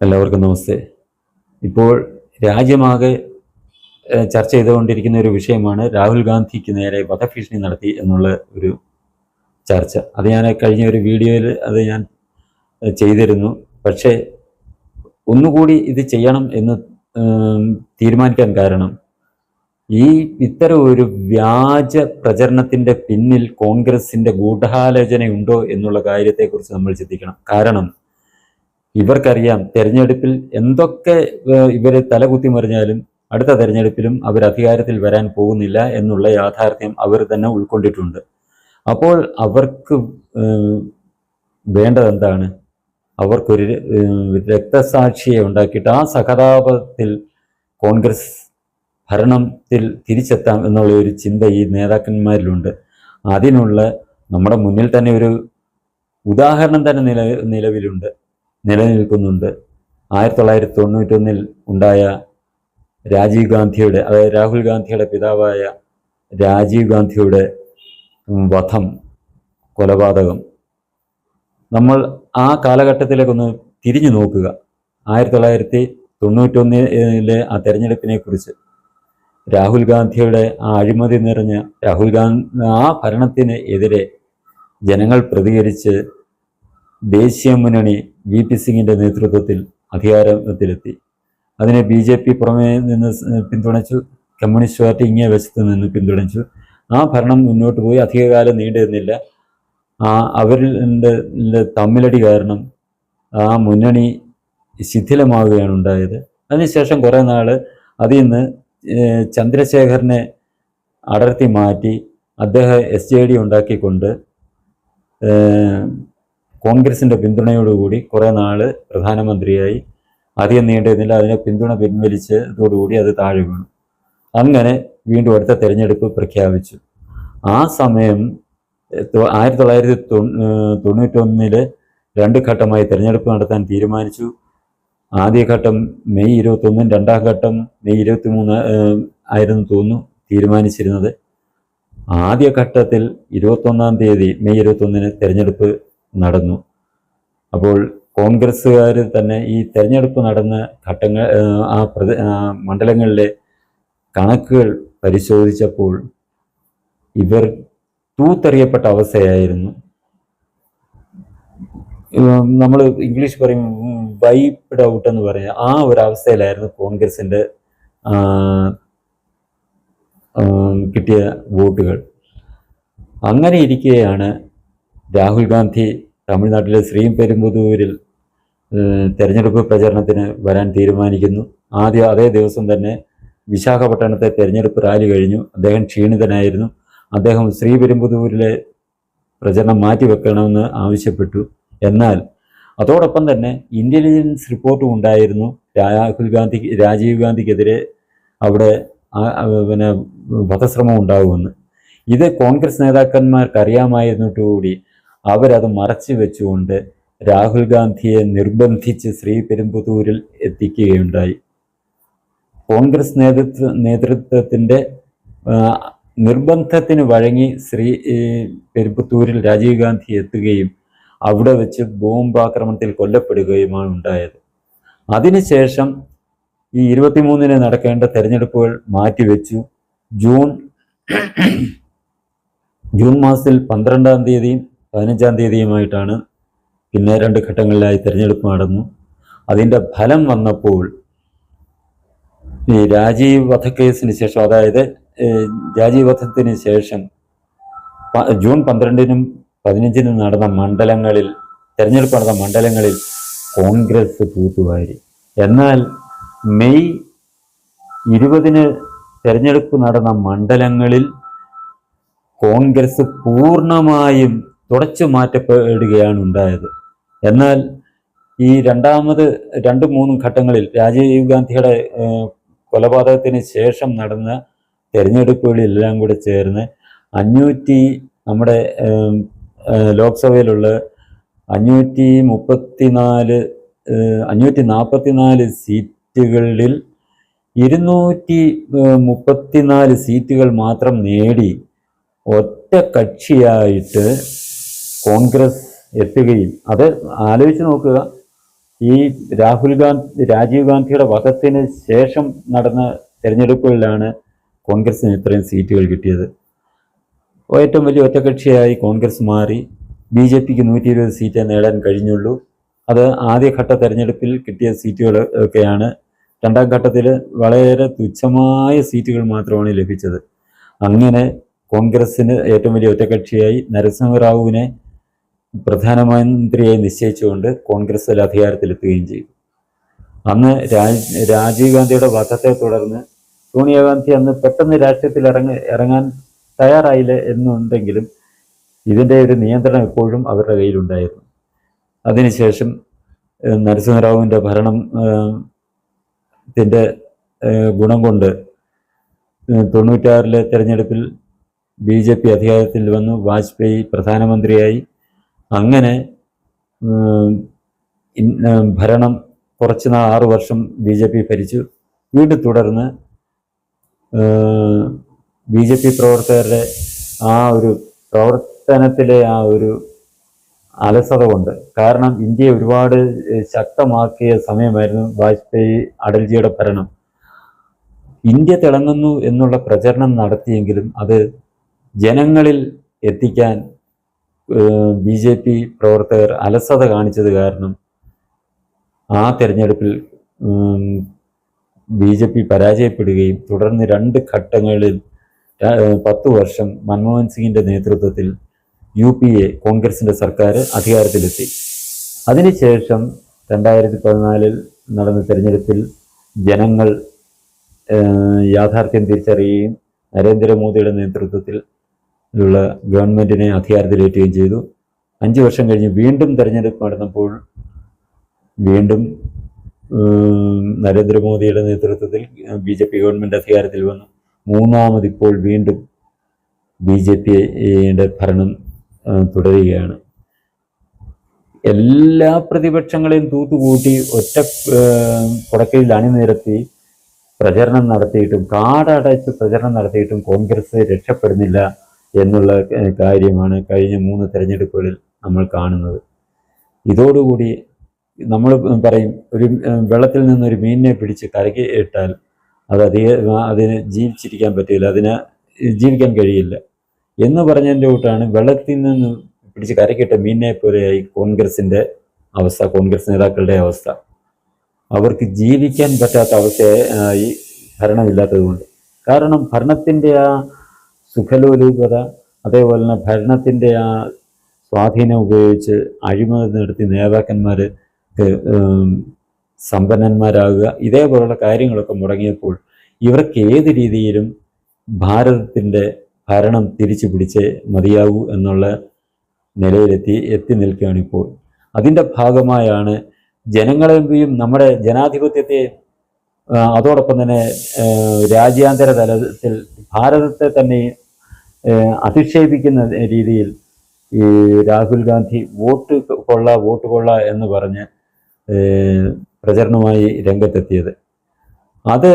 എല്ലാവർക്കും നമസ്തേ. ഇപ്പോൾ രാജ്യമാകെ ചർച്ച ചെയ്തുകൊണ്ടിരിക്കുന്ന ഒരു വിഷയമാണ് രാഹുൽ ഗാന്ധിക്ക് നേരെ വധഭീഷണി നടത്തി എന്നുള്ള ഒരു ചർച്ച. അത് ഞാൻ കഴിഞ്ഞ ഒരു വീഡിയോയിൽ അത് ഞാൻ ചെയ്തിരുന്നു. പക്ഷേ ഒന്നുകൂടി ഇത് ചെയ്യണം എന്ന് തീരുമാനിക്കാൻ കാരണം ഈ ഇത്തരം ഒരു വ്യാജ പ്രചരണത്തിന്റെ പിന്നിൽ കോൺഗ്രസിന്റെ ഗൂഢാലോചനയുണ്ടോ എന്നുള്ള കാര്യത്തെക്കുറിച്ച് നമ്മൾ ചിന്തിക്കണം. കാരണം ഇവർക്കറിയാം തെരഞ്ഞെടുപ്പിൽ എന്തൊക്കെ ഇവർ തലകുത്തി മറിഞ്ഞാലും അടുത്ത തെരഞ്ഞെടുപ്പിലും അവർ അധികാരത്തിൽ വരാൻ പോകുന്നില്ല എന്നുള്ള യാഥാർത്ഥ്യം അവർ തന്നെ ഉൾക്കൊണ്ടിട്ടുണ്ട്. അപ്പോൾ അവർക്ക് വേണ്ടതെന്താണ്? അവർക്കൊരു രക്തസാക്ഷിയെ ഉണ്ടാക്കിയിട്ട് ആ സഹതാപത്തിൽ കോൺഗ്രസ് ഭരണത്തിൽ തിരിച്ചെത്താം എന്നുള്ള ഒരു ചിന്ത ഈ നേതാക്കന്മാരിലുണ്ട്. അതിനുള്ള നമ്മുടെ മുന്നിൽ തന്നെ ഒരു ഉദാഹരണം തന്നെ നില നിലവിലുണ്ട്. നിലനിൽക്കുന്നുണ്ട്. ആയിരത്തി തൊള്ളായിരത്തി തൊണ്ണൂറ്റൊന്നിൽ ഉണ്ടായ രാജീവ് ഗാന്ധിയുടെ അതായത് രാഹുൽ ഗാന്ധിയുടെ പിതാവായ രാജീവ് ഗാന്ധിയുടെ വധം കൊലപാതകം. നമ്മൾ ആ കാലഘട്ടത്തിലേക്കൊന്ന് തിരിഞ്ഞു നോക്കുക. ആയിരത്തി തൊള്ളായിരത്തി തൊണ്ണൂറ്റൊന്നിലെ ആ തെരഞ്ഞെടുപ്പിനെ കുറിച്ച് രാഹുൽ ഗാന്ധിയുടെ ആ അഴിമതി നിറഞ്ഞ രാഹുൽ ഗാന്ധി ആ ഭരണത്തിന് എതിരെ ജനങ്ങൾ പ്രതികരിച്ച് ദേശീയ മുന്നണി വി പി സിംഗിന്റെ നേതൃത്വത്തിൽ അധികാരത്തിലെത്തി. അതിനെ ബി ജെ പി പുറമേ നിന്ന് പിന്തുണച്ചു കമ്മ്യൂണിസ്റ്റ് പാർട്ടി ഇങ്ങേ വശത്ത് നിന്ന് പിന്തുണച്ചു. ആ ഭരണം മുന്നോട്ട് പോയി. അധികകാലം നീണ്ടിരുന്നില്ല. ആ അവരിൽ തമ്മിലടി കാരണം ആ മുന്നണി ശിഥിലമാവുകയാണ് ഉണ്ടായത്. അതിനുശേഷം കുറേ നാൾ അതിൽ നിന്ന് ചന്ദ്രശേഖരനെ അടർത്തി മാറ്റി അദ്ദേഹം എസ് ജെ ഡി ഉണ്ടാക്കിക്കൊണ്ട് ഏഹ്, കോൺഗ്രസിന്റെ പിന്തുണയോടുകൂടി കുറേ നാൾ പ്രധാനമന്ത്രിയായി. അധികം നീണ്ടിരുന്നില്ല അതിനെ പിന്തുണ പിൻവലിച്ചതോടുകൂടി അത് താഴെ വീണു അങ്ങനെ വീണ്ടും അടുത്ത തെരഞ്ഞെടുപ്പ് പ്രഖ്യാപിച്ചു. ആ സമയം ആയിരത്തി തൊള്ളായിരത്തി തൊണ്ണൂ- തൊണ്ണൂറ്റൊന്നിൽ രണ്ട് ഘട്ടമായി തിരഞ്ഞെടുപ്പ് നടത്താൻ തീരുമാനിച്ചു. ആദ്യഘട്ടം മെയ് ഇരുപത്തൊന്നും രണ്ടാം ഘട്ടം മെയ് ഇരുപത്തി മൂന്ന് ആയിരുന്നു തോന്നുന്നു തീരുമാനിച്ചിരുന്നത്. ആദ്യഘട്ടത്തിൽ ഇരുപത്തൊന്നാം തീയതി മെയ് ഇരുപത്തൊന്നിന് തെരഞ്ഞെടുപ്പ് നടന്നു. അപ്പോൾ കോൺഗ്രസ്സുകാർ തന്നെ ഈ തെരഞ്ഞെടുപ്പ് നടന്ന ഘട്ടങ്ങൾ ആ മണ്ഡലങ്ങളിലെ കണക്കുകൾ പരിശോധിച്ചപ്പോൾ ഇവർ തൂത്തെറിയപ്പെട്ട അവസ്ഥയായിരുന്നു. നമ്മൾ ഇംഗ്ലീഷ് പറയും വൈപ്ഡ് ഔട്ട് എന്ന് പറയുക ആ ഒരു അവസ്ഥയിലായിരുന്നു കോൺഗ്രസിന്റെ കിട്ടിയ വോട്ടുകൾ. അങ്ങനെ ഇരിക്കെയാണ് രാഹുൽ ഗാന്ധി തമിഴ്നാട്ടിലെ ശ്രീ പെരുമ്പുതൂരിൽ തെരഞ്ഞെടുപ്പ് പ്രചരണത്തിന് വരാൻ തീരുമാനിക്കുന്നു. ആദ്യ അതേ ദിവസം തന്നെ വിശാഖപട്ടണത്തെ തെരഞ്ഞെടുപ്പ് റാലി കഴിഞ്ഞു. അദ്ദേഹം ക്ഷീണിതനായിരുന്നു. അദ്ദേഹം ശ്രീ പെരുമ്പുതൂരിലെ പ്രചരണം മാറ്റിവെക്കണമെന്ന് ആവശ്യപ്പെട്ടു. എന്നാൽ അതോടൊപ്പം തന്നെ ഇന്റലിജൻസ് റിപ്പോർട്ടും ഉണ്ടായിരുന്നു. രാഹുൽ ഗാന്ധി രാജീവ് ഗാന്ധിക്കെതിരെ അവിടെ പിന്നെ വധശ്രമം ഉണ്ടാകുമെന്ന് ഇത് കോൺഗ്രസ് നേതാക്കന്മാർക്ക് അറിയാമായിരുന്നിട്ടുകൂടി അവരത് മറച്ചു വെച്ചുകൊണ്ട് രാഹുൽ ഗാന്ധിയെ നിർബന്ധിച്ച് ശ്രീ പെരുമ്പുതൂരിൽ എത്തിക്കുകയുണ്ടായി. കോൺഗ്രസ് നേതൃത്വ നേതൃത്വത്തിന്റെ നിർബന്ധത്തിന് വഴങ്ങി ശ്രീ പെരുമ്പത്തൂരിൽ രാജീവ് ഗാന്ധി എത്തുകയും അവിടെ വെച്ച് ബോംബ് ബോംബാക്രമണത്തിൽ കൊല്ലപ്പെടുകയുമാണ് ഉണ്ടായത്. അതിനുശേഷം ഈ ഇരുപത്തിമൂന്നിന് നടക്കേണ്ട തെരഞ്ഞെടുപ്പുകൾ മാറ്റിവെച്ചു. ജൂൺ ജൂൺ മാസത്തിൽ പന്ത്രണ്ടാം തീയതിയും പതിനഞ്ചാം തീയതിയുമായിട്ടാണ് പിന്നെ രണ്ട് ഘട്ടങ്ങളിലായി തിരഞ്ഞെടുപ്പ് നടന്നു. അതിന്റെ ഫലം വന്നപ്പോൾ ഈ രാജീവ് വധക്കേസിന് ശേഷം അതായത് രാജീവ് വധത്തിന് ശേഷം ജൂൺ പന്ത്രണ്ടിനും പതിനഞ്ചിനും നടന്ന മണ്ഡലങ്ങളിൽ തെരഞ്ഞെടുപ്പ് നടന്ന മണ്ഡലങ്ങളിൽ കോൺഗ്രസ് തൂത്തുവാരി. എന്നാൽ മെയ് ഇരുപതിന് തെരഞ്ഞെടുപ്പ് നടന്ന മണ്ഡലങ്ങളിൽ കോൺഗ്രസ് പൂർണമായും തുടച്ചു മാറ്റപ്പെടുകയാണ് ഉണ്ടായത്. എന്നാൽ ഈ രണ്ടാമത് രണ്ടും മൂന്നും ഘട്ടങ്ങളിൽ രാജീവ് ഗാന്ധിയുടെ കൊലപാതകത്തിന് ശേഷം നടന്ന തെരഞ്ഞെടുപ്പുകളിലെല്ലാം കൂടെ ചേർന്ന് അഞ്ഞൂറ്റി നമ്മുടെ ലോക്സഭയിലുള്ള അഞ്ഞൂറ്റി മുപ്പത്തിനാല് അഞ്ഞൂറ്റി നാൽപ്പത്തിനാല് സീറ്റുകളിൽ ഇരുന്നൂറ്റി മുപ്പത്തിനാല് സീറ്റുകൾ മാത്രം നേടി ഒറ്റ കക്ഷിയായിട്ട് കോൺഗ്രസ് എത്തുകയും അത് ആലോചിച്ച് നോക്കുക. ഈ രാഹുൽ ഗാന്ധി രാജീവ് ഗാന്ധിയുടെ വധത്തിന് ശേഷം നടന്ന തെരഞ്ഞെടുപ്പുകളിലാണ് കോൺഗ്രസിന് ഇത്രയും സീറ്റുകൾ കിട്ടിയത്. ഏറ്റവും വലിയ ഒറ്റകക്ഷിയായി കോൺഗ്രസ് മാറി. ബി ജെ പിക്ക് നൂറ്റി ഇരുപത് സീറ്റേ നേടാൻ കഴിഞ്ഞുള്ളൂ. അത് ആദ്യഘട്ട തെരഞ്ഞെടുപ്പിൽ കിട്ടിയ സീറ്റുകൾ ഒക്കെയാണ്. രണ്ടാം ഘട്ടത്തിൽ വളരെ തുച്ഛമായ സീറ്റുകൾ മാത്രമാണ് ലഭിച്ചത്. അങ്ങനെ കോൺഗ്രസ്സിന് ഏറ്റവും വലിയ ഒറ്റകക്ഷിയായി നരസിംഹറാവുവിനെ പ്രധാനമന്ത്രിയായി നിശ്ചയിച്ചുകൊണ്ട് കോൺഗ്രസ് അധികാരത്തിലെത്തുകയും ചെയ്തു. അന്ന് രാജ് രാജീവ് ഗാന്ധിയുടെ വധത്തെ തുടർന്ന് സോണിയാഗാന്ധി അന്ന് പെട്ടെന്ന് രാഷ്ട്രീയത്തിൽ ഇറങ്ങ ഇറങ്ങാൻ തയ്യാറായില്ല എന്നുണ്ടെങ്കിലും ഇതിന്റെ ഒരു നിയന്ത്രണം എപ്പോഴും അവരുടെ കയ്യിലുണ്ടായിരുന്നു. അതിനുശേഷം നരസിംഹറാവുവിന്റെ ഭരണം ത്തിന്റെ ഗുണം കൊണ്ട് തൊണ്ണൂറ്റാറിലെ തെരഞ്ഞെടുപ്പിൽ ബി ജെ പി അധികാരത്തിൽ വന്നു. വാജ്പേയി പ്രധാനമന്ത്രിയായി. അങ്ങനെ ഭരണം കുറച്ച് നാൾ ആറ് വർഷം ബി ജെ പി ഭരിച്ചു. വീണ്ടും തുടർന്ന് ബി ജെ പി പ്രവർത്തകരുടെ ആ ഒരു പ്രവർത്തനത്തിലെ ആ ഒരു അലസത കൊണ്ട്. കാരണം ഇന്ത്യയെ ഒരുപാട് ശക്തമാക്കിയ സമയമായിരുന്നു വാജ്പേയി അടൽജിയുടെ ഭരണം. ഇന്ത്യ തിളങ്ങുന്നു എന്നുള്ള പ്രചരണം നടത്തിയെങ്കിലും അത് ജനങ്ങളിൽ എത്തിക്കാൻ ബി ജെ പി പ്രവർത്തകർ അലസത കാണിച്ചത് കാരണം ആ തെരഞ്ഞെടുപ്പിൽ ബി ജെ പി പരാജയപ്പെടുകയും തുടർന്ന് രണ്ട് ഘട്ടങ്ങളിൽ പത്തു വർഷം മൻമോഹൻ സിംഗിന്റെ നേതൃത്വത്തിൽ യു പി എ കോൺഗ്രസിന്റെ സർക്കാർ അധികാരത്തിലെത്തി. അതിനുശേഷം രണ്ടായിരത്തി പതിനാലിൽ നടന്ന തെരഞ്ഞെടുപ്പിൽ ജനങ്ങൾ യാഥാർത്ഥ്യം തിരിച്ചറിയുകയും നരേന്ദ്രമോദിയുടെ നേതൃത്വത്തിൽ ഉള്ള ഗവൺമെന്റിനെ അധികാരത്തിലേറ്റുകയും ചെയ്തു. അഞ്ച് വർഷം കഴിഞ്ഞ് വീണ്ടും തെരഞ്ഞെടുപ്പ് നടന്നപ്പോൾ വീണ്ടും നരേന്ദ്രമോദിയുടെ നേതൃത്വത്തിൽ ബി ജെ പി ഗവൺമെന്റ് അധികാരത്തിൽ വന്നു. മൂന്നാമത് ഇപ്പോൾ വീണ്ടും ബി ജെ പിയുടെ ഭരണം തുടരുകയാണ്. എല്ലാ പ്രതിപക്ഷങ്ങളെയും തൂത്തുകൂട്ടി ഒറ്റ പുടക്കയിൽ അണിനിരത്തി പ്രചരണം നടത്തിയിട്ടും കാടടച്ച് പ്രചരണം നടത്തിയിട്ടും കോൺഗ്രസ് രക്ഷപ്പെടുന്നില്ല. എന്നുള്ള കാര്യമാണ് കഴിഞ്ഞ മൂന്ന് തെരഞ്ഞെടുപ്പുകളിൽ നമ്മൾ കാണുന്നത്. ഇതോടുകൂടി നമ്മൾ പറയും ഒരു വെള്ളത്തിൽ നിന്നൊരു മീനിനെ പിടിച്ച് കരകി ഇട്ടാൽ അത് അധിക അതിന് ജീവിച്ചിരിക്കാൻ പറ്റില്ല അതിന് ജീവിക്കാൻ കഴിയില്ല. എന്ന് പറഞ്ഞതിന്റെ കൂട്ടാണ് വെള്ളത്തിൽ നിന്ന് പിടിച്ച് കരക്കിട്ട മീനിനെ പോലെയായി കോൺഗ്രസിന്റെ അവസ്ഥ കോൺഗ്രസ് നേതാക്കളുടെ അവസ്ഥ. അവർക്ക് ജീവിക്കാൻ പറ്റാത്ത അവസ്ഥയായി ഭരണമില്ലാത്തതുകൊണ്ട്. കാരണം ഭരണത്തിന്റെ ആ സുഖലോലുപത അതേപോലെ തന്നെ ഭരണത്തിന്റെ ആ സ്വാധീനം ഉപയോഗിച്ച് അഴിമതി നടത്തി നേതാക്കന്മാർ സമ്പന്നന്മാരാകുക ഇതേപോലുള്ള കാര്യങ്ങളൊക്കെ മുടങ്ങിയപ്പോൾ ഇവർക്ക് ഏത് രീതിയിലും ഭാരതത്തിന്റെ ഭരണം തിരിച്ചു പിടിച്ചേ മതിയാകൂ എന്നുള്ള നിലയിലെത്തി എത്തി നിൽക്കുകയാണ് ഇപ്പോൾ അതിന്റെ ഭാഗമായാണ് ജനങ്ങളെയും നമ്മുടെ ജനാധിപത്യത്തെ അതോടൊപ്പം തന്നെ രാജ്യാന്തര തലത്തിൽ ഭാരതത്തെ തന്നെ ആ, അധിക്ഷേപിക്കുന്ന രീതിയിൽ ഈ രാഹുൽ ഗാന്ധി വോട്ട് കൊള്ള വോട്ട് കൊള്ള എന്ന് പറഞ്ഞ് പ്രചരണമായി രംഗത്തെത്തിയത്. അത്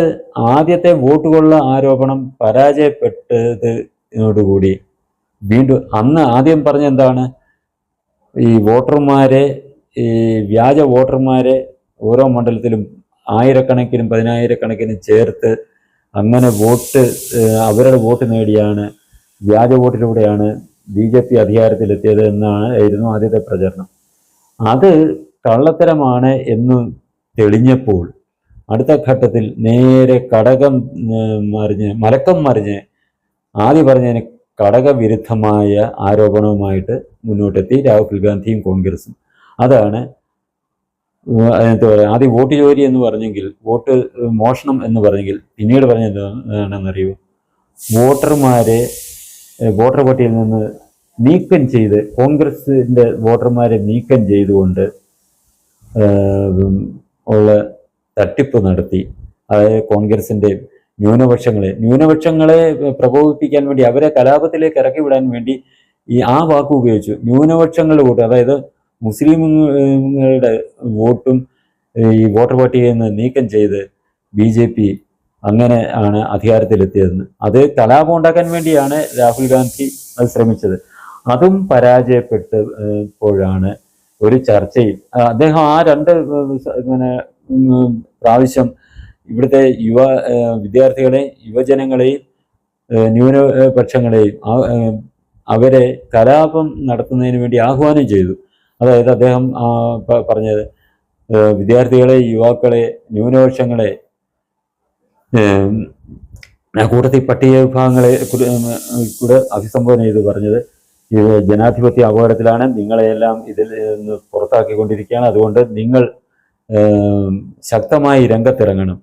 ആദ്യത്തെ വോട്ട് കൊള്ള ആരോപണം പരാജയപ്പെട്ടതോടുകൂടി വീണ്ടും അന്ന് ആദ്യം പറഞ്ഞ എന്താണ്? ഈ വോട്ടർമാരെ ഈ വ്യാജ വോട്ടർമാരെ ഓരോ മണ്ഡലത്തിലും ആയിരക്കണക്കിനും പതിനായിരക്കണക്കിനും ചേർത്ത് അങ്ങനെ വോട്ട് അവരുടെ വോട്ട് നേടിയാണ് വ്യാജ വോട്ടിലൂടെയാണ് ബി ജെ പി അധികാരത്തിലെത്തിയത് എന്നാണ് ആയിരുന്നു ആദ്യത്തെ പ്രചരണം. അത് കള്ളത്തരമാണ് എന്ന് തെളിഞ്ഞപ്പോൾ അടുത്ത ഘട്ടത്തിൽ നേരെ കടകം മറിഞ്ഞ് മലക്കം മറിഞ്ഞ് ആദ്യം പറഞ്ഞതിന് കടകവിരുദ്ധമായ ആരോപണവുമായിട്ട് മുന്നോട്ടെത്തി രാഹുൽ ഗാന്ധിയും കോൺഗ്രസും. അതാണ് അതിനകത്ത് പറയാം ആദ്യം വോട്ട് ചോരി എന്ന് പറഞ്ഞെങ്കിൽ വോട്ട് മോഷണം എന്ന് പറഞ്ഞെങ്കിൽ പിന്നീട് പറഞ്ഞ എന്താണെന്നറിയോ വോട്ടർമാരെ വോട്ടർ പട്ടികയിൽ നിന്ന് നീക്കം ചെയ്ത് കോൺഗ്രസിന്റെ വോട്ടർമാരെ നീക്കം ചെയ്തുകൊണ്ട് ഉള്ള തട്ടിപ്പ് നടത്തി. അതായത് കോൺഗ്രസിന്റെ ന്യൂനപക്ഷങ്ങളെ ന്യൂനപക്ഷങ്ങളെ പ്രകോപിപ്പിക്കാൻ വേണ്ടി അവരെ കലാപത്തിലേക്ക് ഇറക്കി വിടാൻ വേണ്ടി ഈ ആ വാക്ക് ഉപയോഗിച്ചു. ന്യൂനപക്ഷങ്ങളുടെ വോട്ട് അതായത് മുസ്ലിമുകളുടെ വോട്ടും ഈ വോട്ടർ പട്ടികയിൽ നിന്ന് നീക്കം ചെയ്ത് ബി ജെ പി അങ്ങനെ ആണ് അധികാരത്തിലെത്തിയതെന്ന്. അത് കലാപം ഉണ്ടാക്കാൻ വേണ്ടിയാണ് രാഹുൽ ഗാന്ധി അത് ശ്രമിച്ചത്. അതും പരാജയപ്പെട്ടപ്പോഴാണ് ഒരു ചർച്ചയിൽ അദ്ദേഹം ആ രണ്ട് ഇങ്ങനെ പ്രാവശ്യം ഇവിടുത്തെ യുവ വിദ്യാർത്ഥികളെയും യുവജനങ്ങളെയും ന്യൂനപക്ഷങ്ങളെയും അവരെ കലാപം നടത്തുന്നതിന് വേണ്ടി ആഹ്വാനം ചെയ്തു. അതായത് അദ്ദേഹം പറഞ്ഞത് വിദ്യാർത്ഥികളെ യുവാക്കളെ ന്യൂനപക്ഷങ്ങളെ കൂട്ടത്തിൽ പട്ടിക വിഭാഗങ്ങളെ കൂടെ അഭിസംബോധന ചെയ്ത് പറഞ്ഞത് ഇത് ജനാധിപത്യ അപകടത്തിലാണ്. നിങ്ങളെയെല്ലാം ഇതിൽ നിന്ന് പുറത്താക്കിക്കൊണ്ടിരിക്കുകയാണ്. അതുകൊണ്ട് നിങ്ങൾ ശക്തമായി രംഗത്തിറങ്ങണം.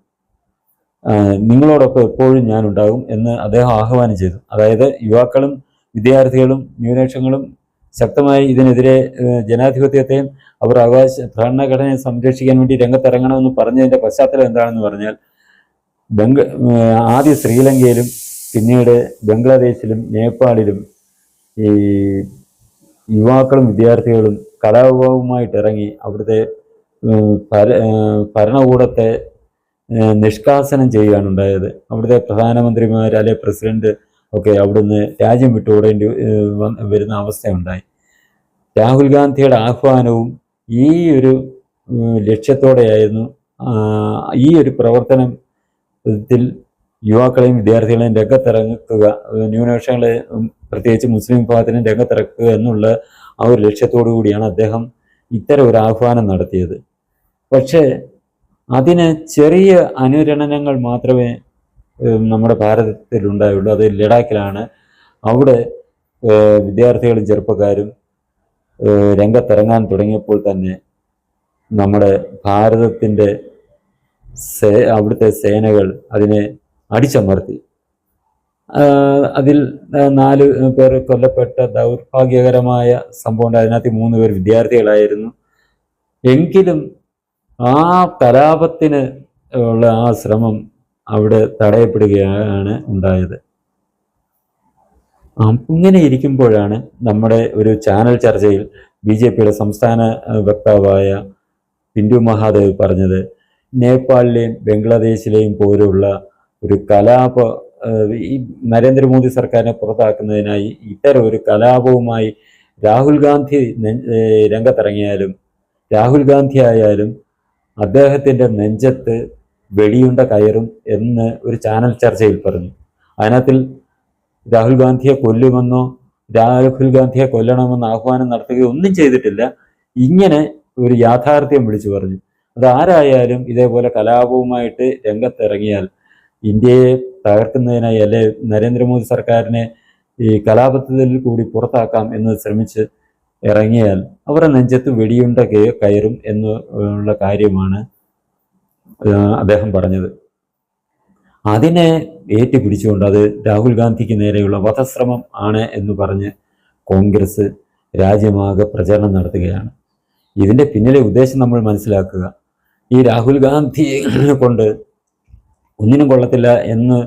നിങ്ങളോടൊപ്പം എപ്പോഴും ഞാൻ ഉണ്ടാകും എന്ന് അദ്ദേഹം ആഹ്വാനം ചെയ്തു. അതായത് യുവാക്കളും വിദ്യാർത്ഥികളും ന്യൂനപക്ഷങ്ങളും ശക്തമായി ഇതിനെതിരെ ജനാധിപത്യത്തെയും അവർ അവകാശ ഭരണഘടനയെ സംരക്ഷിക്കാൻ വേണ്ടി രംഗത്തിറങ്ങണമെന്ന് പറഞ്ഞതിന്റെ പശ്ചാത്തലം എന്താണെന്ന് പറഞ്ഞാൽ ബംഗ ആദ്യ ശ്രീലങ്കയിലും പിന്നീട് ബംഗ്ലാദേശിലും നേപ്പാളിലും ഈ യുവാക്കളും വിദ്യാർത്ഥികളും കലാപവുമായിട്ട് ഇറങ്ങി അവിടുത്തെ ഭര ഭരണകൂടത്തെ നിഷ്കാസനം ചെയ്യുകയാണ് ഉണ്ടായത് അവിടുത്തെ പ്രധാനമന്ത്രിമാർ അല്ലെ പ്രസിഡന്റ് ഒക്കെ അവിടുന്ന് രാജ്യം വിട്ടു ഓടേണ്ടി ഏഹ്, വന്ന് വരുന്ന അവസ്ഥയുണ്ടായി. രാഹുൽ ഗാന്ധിയുടെ ആഹ്വാനവും ഈ ഒരു ലക്ഷ്യത്തോടെയായിരുന്നു ഈ ഒരു പ്രവർത്തനത്തിൽ യുവാക്കളെയും വിദ്യാർത്ഥികളെയും രംഗത്തിറക്കുക ന്യൂനപക്ഷങ്ങളെ പ്രത്യേകിച്ച് മുസ്ലിം വിഭാഗത്തിനും രംഗത്തിറക്കുക എന്നുള്ള ആ ഒരു ലക്ഷ്യത്തോടു കൂടിയാണ് അദ്ദേഹം ഇത്തരം ഒരു ആഹ്വാനം നടത്തിയത്. പക്ഷേ അതിന് ചെറിയ അനുരണനങ്ങൾ മാത്രമേ നമ്മുടെ ഭാരതത്തിൽ ഉണ്ടായുള്ളൂ. അത് ലഡാക്കിലാണ്. അവിടെ വിദ്യാർത്ഥികളും ചെറുപ്പക്കാരും രംഗത്തിറങ്ങാൻ തുടങ്ങിയപ്പോൾ തന്നെ നമ്മുടെ ഭാരതത്തിന്റെ സേ അവിടുത്തെ സേനകൾ അതിനെ അടിച്ചമർത്തി. അതിൽ നാല് പേർ കൊല്ലപ്പെട്ട ദൗർഭാഗ്യകരമായ സംഭവം അതിനകത്ത് മൂന്ന് പേർ വിദ്യാർത്ഥികളായിരുന്നു. എങ്കിലും ആ കലാപത്തിന് ഉള്ള ആ ശ്രമം അവിടെ തടയപ്പെടുകയാണ് ഉണ്ടായത്. അങ്ങനെ ഇരിക്കുമ്പോഴാണ് നമ്മുടെ ഒരു ചാനൽ ചർച്ചയിൽ ബി ജെ പിയുടെ സംസ്ഥാന വക്താവായ പിന്റു മഹാദേവ് പറഞ്ഞത് നേപ്പാളിലെയും ബംഗ്ലാദേശിലെയും പോലുള്ള ഒരു കലാപ ഈ നരേന്ദ്രമോദി സർക്കാരിനെ പുറത്താക്കുന്നതിനായി ഇത്തരം ഒരു കലാപവുമായി രാഹുൽ ഗാന്ധി രംഗത്തിറങ്ങിയാലും രാഹുൽ ഗാന്ധി ആയാലും അദ്ദേഹത്തിന്റെ നെഞ്ചത്ത് വെടിയുണ്ട കയറും എന്ന് ഒരു ചാനൽ ചർച്ചയിൽ പറഞ്ഞു. അതിനകത്തിൽ രാഹുൽ ഗാന്ധിയെ കൊല്ലുമെന്നോ രാഹുൽ ഗാന്ധിയെ കൊല്ലണമെന്ന് ആഹ്വാനം നടത്തുകയോ ഒന്നും ചെയ്തിട്ടില്ല. ഇങ്ങനെ ഒരു യാഥാർത്ഥ്യം വിളിച്ചു പറഞ്ഞു. അത് ആരായാലും ഇതേപോലെ കലാപവുമായിട്ട് രംഗത്തിറങ്ങിയാൽ ഇന്ത്യയെ തകർക്കുന്നതിനായി അല്ലെ നരേന്ദ്രമോദി സർക്കാരിനെ ഈ കലാപത്തിൽ കൂടി പുറത്താക്കാം എന്ന് ശ്രമിച്ച് ഇറങ്ങിയാൽ അവരുടെ നെഞ്ചത്ത് വെടിയുണ്ട കയ- കയറും എന്നുള്ള കാര്യമാണ് അദ്ദേഹം പറഞ്ഞത്. അതിനെ ഏറ്റുപിടിച്ചുകൊണ്ട് അത് രാഹുൽ ഗാന്ധിക്ക് നേരെയുള്ള വധശ്രമം ആണ് എന്ന് പറഞ്ഞ് കോൺഗ്രസ് രാജ്യമാകെ പ്രചരണം നടത്തുകയാണ്. ഇതിന്റെ പിന്നിലെ ഉദ്ദേശം നമ്മൾ മനസ്സിലാക്കുക ഈ രാഹുൽ ഗാന്ധിയെ കൊണ്ട് ഒന്നിനും കൊള്ളത്തില്ല എന്ന്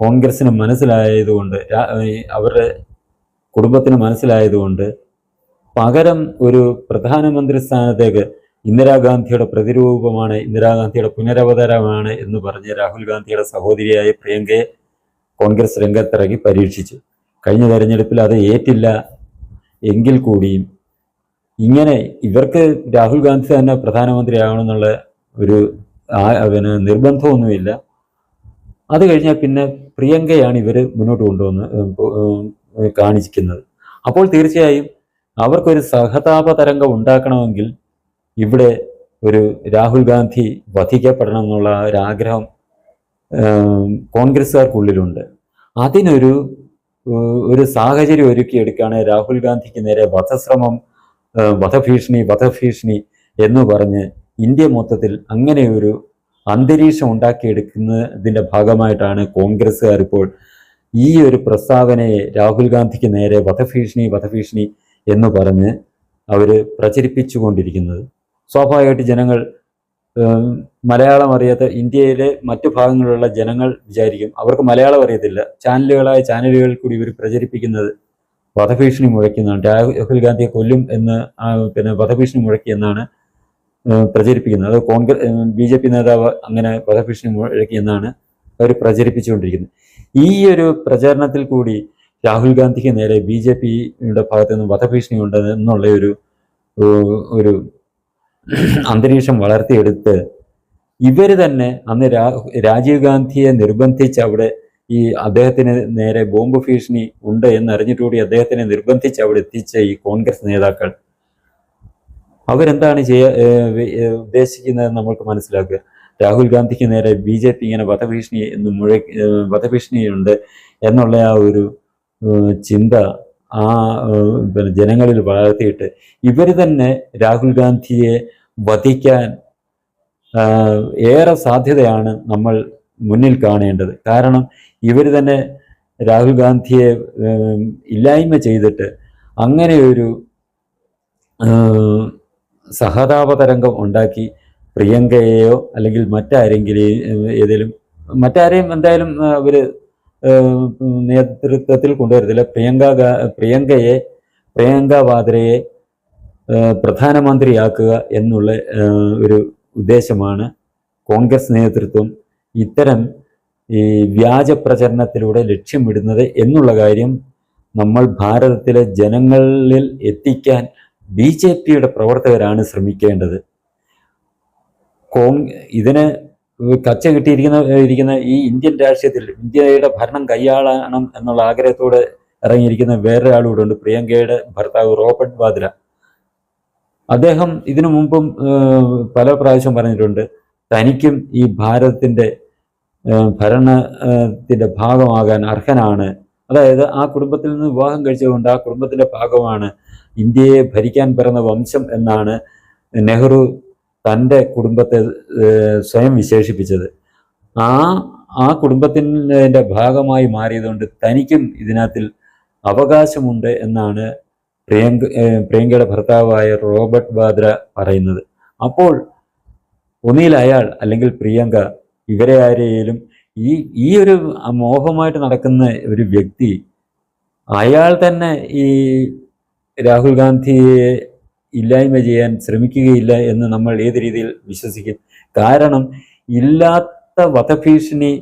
കോൺഗ്രസിന് മനസ്സിലായതുകൊണ്ട് അവരുടെ കുടുംബത്തിന് മനസ്സിലായതുകൊണ്ട് പകരം ഒരു പ്രധാനമന്ത്രി സ്ഥാനത്തേക്ക് ഇന്ദിരാഗാന്ധിയുടെ പ്രതിരൂപമാണ് ഇന്ദിരാഗാന്ധിയുടെ പുനരവതാരമാണ് എന്ന് പറഞ്ഞ് രാഹുൽ ഗാന്ധിയുടെ സഹോദരിയായ പ്രിയങ്കയെ കോൺഗ്രസ് രംഗത്തിറങ്ങി പരീക്ഷിച്ചു. കഴിഞ്ഞ തെരഞ്ഞെടുപ്പിൽ അത് ഏറ്റില്ല എങ്കിൽ കൂടിയും ഇങ്ങനെ ഇവർക്ക് രാഹുൽ ഗാന്ധി തന്നെ പ്രധാനമന്ത്രിയാകണമെന്നുള്ള ഒരു അവന് നിർബന്ധമൊന്നുമില്ല. അത് കഴിഞ്ഞാൽ പിന്നെ പ്രിയങ്കയാണ് ഇവർ മുന്നോട്ട് കൊണ്ടുവന്ന് കാണിക്കുന്നത് അപ്പോൾ തീർച്ചയായും അവർക്കൊരു സഹതാപ തരംഗം ഉണ്ടാക്കണമെങ്കിൽ ഇവിടെ ഒരു രാഹുൽ ഗാന്ധി വധിക്കപ്പെടണം എന്നുള്ള ഒരാഗ്രഹം കോൺഗ്രസ്സുകാർക്കുള്ളിലുണ്ട്. അതിനൊരു ഒരു സാഹചര്യം ഒരുക്കിയെടുക്കുകയാണ് രാഹുൽ ഗാന്ധിക്ക് നേരെ വധശ്രമം വധഭീഷണി വധഭീഷണി എന്ന് പറഞ്ഞ് ഇന്ത്യ മൊത്തത്തിൽ അങ്ങനെ ഒരു അന്തരീക്ഷം ഉണ്ടാക്കിയെടുക്കുന്നതിന്റെ ഭാഗമായിട്ടാണ് കോൺഗ്രസ്സുകാർ ഇപ്പോൾ ഈ ഒരു പ്രസ്താവനയെ രാഹുൽ ഗാന്ധിക്ക് നേരെ വധഭീഷണി വധഭീഷണി എന്ന് പറഞ്ഞ് അവർ പ്രചരിപ്പിച്ചുകൊണ്ടിരിക്കുന്നത്. സ്വാഭാവികമായിട്ട് ജനങ്ങൾ മലയാളം അറിയാത്ത ഇന്ത്യയിലെ മറ്റു ഭാഗങ്ങളിലുള്ള ജനങ്ങൾ വിചാരിക്കും അവർക്ക് മലയാളം അറിയത്തില്ല. ചാനലുകളായ ചാനലുകളിൽ കൂടി ഇവർ പ്രചരിപ്പിക്കുന്നത് വധഭീഷണി മുഴക്കുന്നതാണ് രാഹുൽ ഗാന്ധിയെ കൊല്ലും എന്ന് പിന്നെ വധഭീഷണി മുഴക്കി എന്നാണ് ഏഹ്, പ്രചരിപ്പിക്കുന്നത് അത് കോൺഗ്രസ് ബി ജെ പി നേതാവ് അങ്ങനെ വധഭീഷണി മുഴക്കി എന്നാണ് അവർ പ്രചരിപ്പിച്ചുകൊണ്ടിരിക്കുന്നത്. ഈ ഒരു പ്രചരണത്തിൽ കൂടി രാഹുൽ ഗാന്ധിക്ക് നേരെ ബി ജെ പിയുടെ ഭാഗത്തു നിന്ന് വധഭീഷണി ഉണ്ട് എന്നുള്ള ഒരു ഒരു അന്തരീക്ഷം വളർത്തിയെടുത്ത് ഇവർ തന്നെ അന്ന് രാജീവ് ഗാന്ധിയെ നിർബന്ധിച്ച് അവിടെ ഈ അദ്ദേഹത്തിന് നേരെ ബോംബ് ഭീഷണി ഉണ്ട് എന്നറിഞ്ഞിട്ടുകൂടി അദ്ദേഹത്തിനെ നിർബന്ധിച്ച് അവിടെ എത്തിച്ച ഈ കോൺഗ്രസ് നേതാക്കൾ അവരെന്താണ് ചെയ്യാ ഉദ്ദേശിക്കുന്നത് നമ്മൾക്ക് മനസ്സിലാക്കുക. രാഹുൽ ഗാന്ധിക്ക് നേരെ ബി ജെ പി ഇങ്ങനെ വധഭീഷണി എന്ന് മുഴ വധഭീഷണിയുണ്ട് എന്നുള്ള ആ ഒരു ചിന്ത ആ പിന്നെ ജനങ്ങളിൽ വളർത്തിയിട്ട് ഇവർ തന്നെ രാഹുൽ ഗാന്ധിയെ വധിക്കാൻ ഏറെ സാധ്യതയാണ് നമ്മൾ മുന്നിൽ കാണേണ്ടത്. കാരണം ഇവർ തന്നെ രാഹുൽ ഗാന്ധിയെ ഇല്ലായ്മ ചെയ്തിട്ട് അങ്ങനെ ഒരു സഹതാപ തരംഗം ഉണ്ടാക്കി പ്രിയങ്കയെയോ അല്ലെങ്കിൽ മറ്റാരെങ്കിലും ഏതെങ്കിലും മറ്റാരെയും എന്തായാലും അവർ നേതൃത്വത്തിൽ കൊണ്ടുവരത്തില്ല. പ്രിയങ്ക പ്രിയങ്കയെ പ്രിയങ്ക വാദ്രയെ പ്രധാനമന്ത്രിയാക്കുക എന്നുള്ള ഒരു ഉദ്ദേശമാണ് കോൺഗ്രസ് നേതൃത്വം ഇത്തരം ഈ വ്യാജ പ്രചരണത്തിലൂടെ ലക്ഷ്യമിടുന്നത് എന്നുള്ള കാര്യം നമ്മൾ ഭാരതത്തിലെ ജനങ്ങളിൽ എത്തിക്കാൻ ബി ജെ പിയുടെ പ്രവർത്തകരാണ് ശ്രമിക്കേണ്ടത്. കോങ് ഇതിന് കച്ച കിട്ടിയിരിക്കുന്ന ഇരിക്കുന്ന ഈ ഇന്ത്യൻ രാഷ്ട്രീയത്തിൽ ഇന്ത്യയുടെ ഭരണം കൈയാളണം എന്നുള്ള ആഗ്രഹത്തോടെ ഇറങ്ങിയിരിക്കുന്ന വേറൊരാളൂടെ ഉണ്ട് പ്രിയങ്കയുടെ ഭർത്താവ് റോബർട്ട് വാദ്ര. അദ്ദേഹം ഇതിനു മുമ്പും പല പ്രാവശ്യം പറഞ്ഞിട്ടുണ്ട് തനിക്കും ഈ ഭാരതത്തിന്റെ ഭരണത്തിന്റെ ഭാഗമാകാൻ അർഹനാണ്. അതായത് ആ കുടുംബത്തിൽ നിന്ന് വിവാഹം കഴിച്ചതുകൊണ്ട് ആ കുടുംബത്തിന്റെ ഭാഗമാണ് ഇന്ത്യയെ ഭരിക്കാൻ പിറന്ന വംശം എന്നാണ് നെഹ്റു തന്റെ കുടുംബത്തെ സ്വയം വിശേഷിപ്പിച്ചത്. ആ ആ കുടുംബത്തിന്റെ ഭാഗമായി മാറിയതുകൊണ്ട് തനിക്കും ഇതിനകത്തിൽ അവകാശമുണ്ട് എന്നാണ് പ്രിയങ്ക പ്രിയങ്കയുടെ ഭർത്താവായ റോബർട്ട് ബാദ്ര പറയുന്നത്. അപ്പോൾ ഒന്നിയിൽ അയാൾ അല്ലെങ്കിൽ പ്രിയങ്ക ഇവരെ ആരെയും ഈ ഈ ഒരു മോഹമായിട്ട് നടക്കുന്ന ഒരു വ്യക്തി അയാൾ തന്നെ ഈ രാഹുൽ ഗാന്ധിയെ ഇല്ലായ്മ ചെയ്യാൻ ശ്രമിക്കുകയില്ല എന്ന് നമ്മൾ ഏത് രീതിയിൽ വിശ്വസിക്കും? കാരണം ഇല്ലാത്ത വധഭീഷണി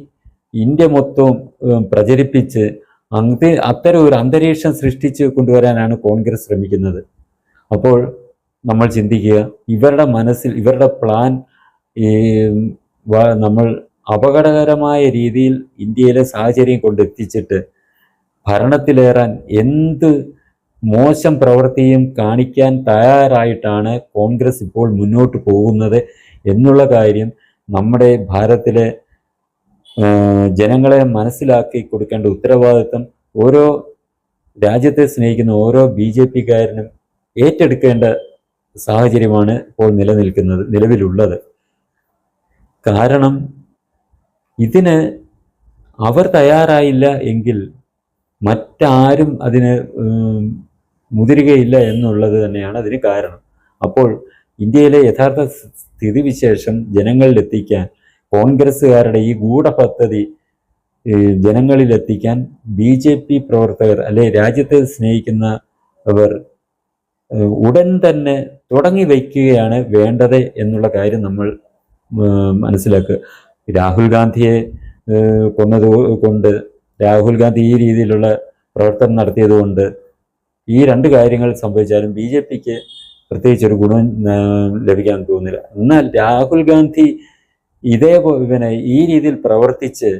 ഇന്ത്യ മൊത്തവും പ്രചരിപ്പിച്ച് അത് അത്തരം ഒരു അന്തരീക്ഷം സൃഷ്ടിച്ച് കൊണ്ടുവരാനാണ് കോൺഗ്രസ് ശ്രമിക്കുന്നത്. അപ്പോൾ നമ്മൾ ചിന്തിക്കുക ഇവരുടെ മനസ്സിൽ ഇവരുടെ പ്ലാൻ ഈ നമ്മൾ അപകടകരമായ രീതിയിൽ ഇന്ത്യയിലെ സാഹചര്യം കൊണ്ടെത്തിച്ചിട്ട് ഭരണത്തിലേറാൻ എന്ത് മോശം പ്രവൃത്തിയും കാണിക്കാൻ തയ്യാറായിട്ടാണ് കോൺഗ്രസ് ഇപ്പോൾ മുന്നോട്ട് പോകുന്നത് എന്നുള്ള കാര്യം നമ്മുടെ ഭാരതത്തിലെ ജനങ്ങളെ മനസ്സിലാക്കി കൊടുക്കേണ്ട ഉത്തരവാദിത്വം ഓരോ രാജ്യത്തെ സ്നേഹിക്കുന്ന ഓരോ ബി ജെ പിക്കാരനും ഏറ്റെടുക്കേണ്ട സാഹചര്യമാണ് ഇപ്പോൾ നിലനിൽക്കുന്നത് നിലവിലുള്ളത്. കാരണം ഇതിന് അവർ തയ്യാറായില്ല എങ്കിൽ മറ്റാരും അതിന് മുതിരുകയില്ല എന്നുള്ളത് തന്നെയാണ് അതിന് കാരണം. അപ്പോൾ ഇന്ത്യയിലെ യഥാർത്ഥ സ്ഥിതിവിശേഷം ജനങ്ങളിലെത്തിക്കാൻ കോൺഗ്രസ്സുകാരുടെ ഈ ഗൂഢപദ്ധതി പദ്ധതി ജനങ്ങളിൽ എത്തിക്കാൻ ബി ജെ പി പ്രവർത്തകർ അല്ലെ രാജ്യത്തെ സ്നേഹിക്കുന്ന അവർ ഉടൻ തന്നെ തുടങ്ങി വയ്ക്കുകയാണ് വേണ്ടത് എന്നുള്ള കാര്യം നമ്മൾ മനസ്സിലാക്കുക. രാഹുൽ ഗാന്ധിയെ കൊന്നത് കൊണ്ട് രാഹുൽ ഗാന്ധി ഈ രീതിയിലുള്ള പ്രവർത്തനം നടത്തിയത് കൊണ്ട് ഈ രണ്ട് കാര്യങ്ങൾ സംഭവിച്ചാലും ബി ജെ പിക്ക് പ്രത്യേകിച്ച് ഒരു ഗുണം ലഭിക്കാൻ തോന്നില്ല. എന്നാൽ രാഹുൽ ഗാന്ധി ഇതേപോലെ പിന്നെ ഈ രീതിയിൽ പ്രവർത്തിച്ച്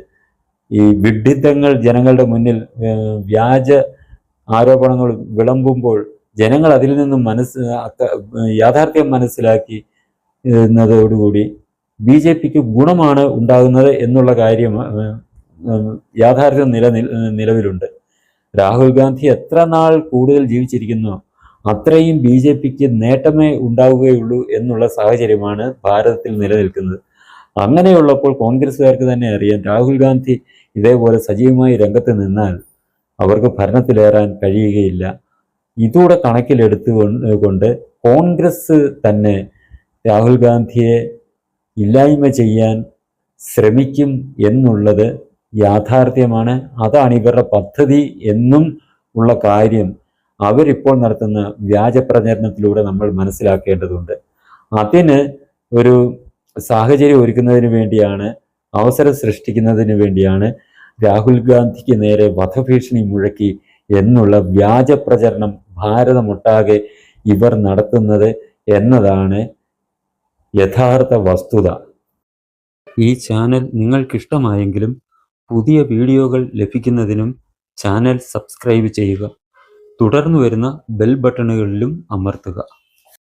ഈ വിഡ്ഢിത്തങ്ങൾ ജനങ്ങളുടെ മുന്നിൽ വ്യാജ ആരോപണങ്ങൾ വിളമ്പുമ്പോൾ ജനങ്ങൾ അതിൽ നിന്നും മനസ്സ് യാഥാർത്ഥ്യം മനസ്സിലാക്കി എന്നതോടുകൂടി ബി ജെ പിക്ക് ഗുണമാണ് ഉണ്ടാകുന്നത് എന്നുള്ള കാര്യം യാഥാർത്ഥ്യം നില നിലവിലുണ്ട്. രാഹുൽ ഗാന്ധി എത്ര നാൾ കൂടുതൽ ജീവിച്ചിരിക്കുന്നു? അത്രയും ബി ജെ പിക്ക് നേട്ടമേ ഉണ്ടാവുകയുള്ളൂ എന്നുള്ള സാഹചര്യമാണ് ഭാരതത്തിൽ നിലനിൽക്കുന്നത്. അങ്ങനെയുള്ളപ്പോൾ കോൺഗ്രസ്സുകാർക്ക് തന്നെ അറിയാം രാഹുൽ ഗാന്ധി ഇതേപോലെ സജീവമായി രംഗത്ത് നിന്നാൽ അവർക്ക് ഭരണത്തിലേറാൻ കഴിയുകയില്ല. ഇതൂടെ കണക്കിലെടുത്തു കൊണ്ട് കോൺഗ്രസ് തന്നെ രാഹുൽ ഗാന്ധിയെ ഇല്ലായ്മ ചെയ്യാൻ ശ്രമിക്കും എന്നുള്ളത് യാഥാർത്ഥ്യമാണ്. അതാണ് ഇവരുടെ പദ്ധതി എന്നും ഉള്ള കാര്യം അവരിപ്പോൾ നടത്തുന്ന വ്യാജ പ്രചരണത്തിലൂടെ നമ്മൾ മനസ്സിലാക്കേണ്ടതുണ്ട്. അതിന് ഒരു സാഹചര്യം ഒരുക്കുന്നതിന് വേണ്ടിയാണ് അവസരം സൃഷ്ടിക്കുന്നതിന് വേണ്ടിയാണ് രാഹുൽ ഗാന്ധിക്ക് നേരെ വധഭീഷണി മുഴക്കി എന്നുള്ള വ്യാജ പ്രചരണം ഭാരതമൊട്ടാകെ ഇവർ നടത്തുന്നത് എന്നതാണ് യഥാർത്ഥ വസ്തുത. ഈ ചാനൽ നിങ്ങൾക്കിഷ്ടമായെങ്കിലും പുതിയ വീഡിയോകൾ ലഭിക്കുന്നതിനും ചാനൽ സബ്സ്ക്രൈബ് ചെയ്യുക. തുടർന്നു വരുന്ന ബെൽ ബട്ടണുകളിലും അമർത്തുക.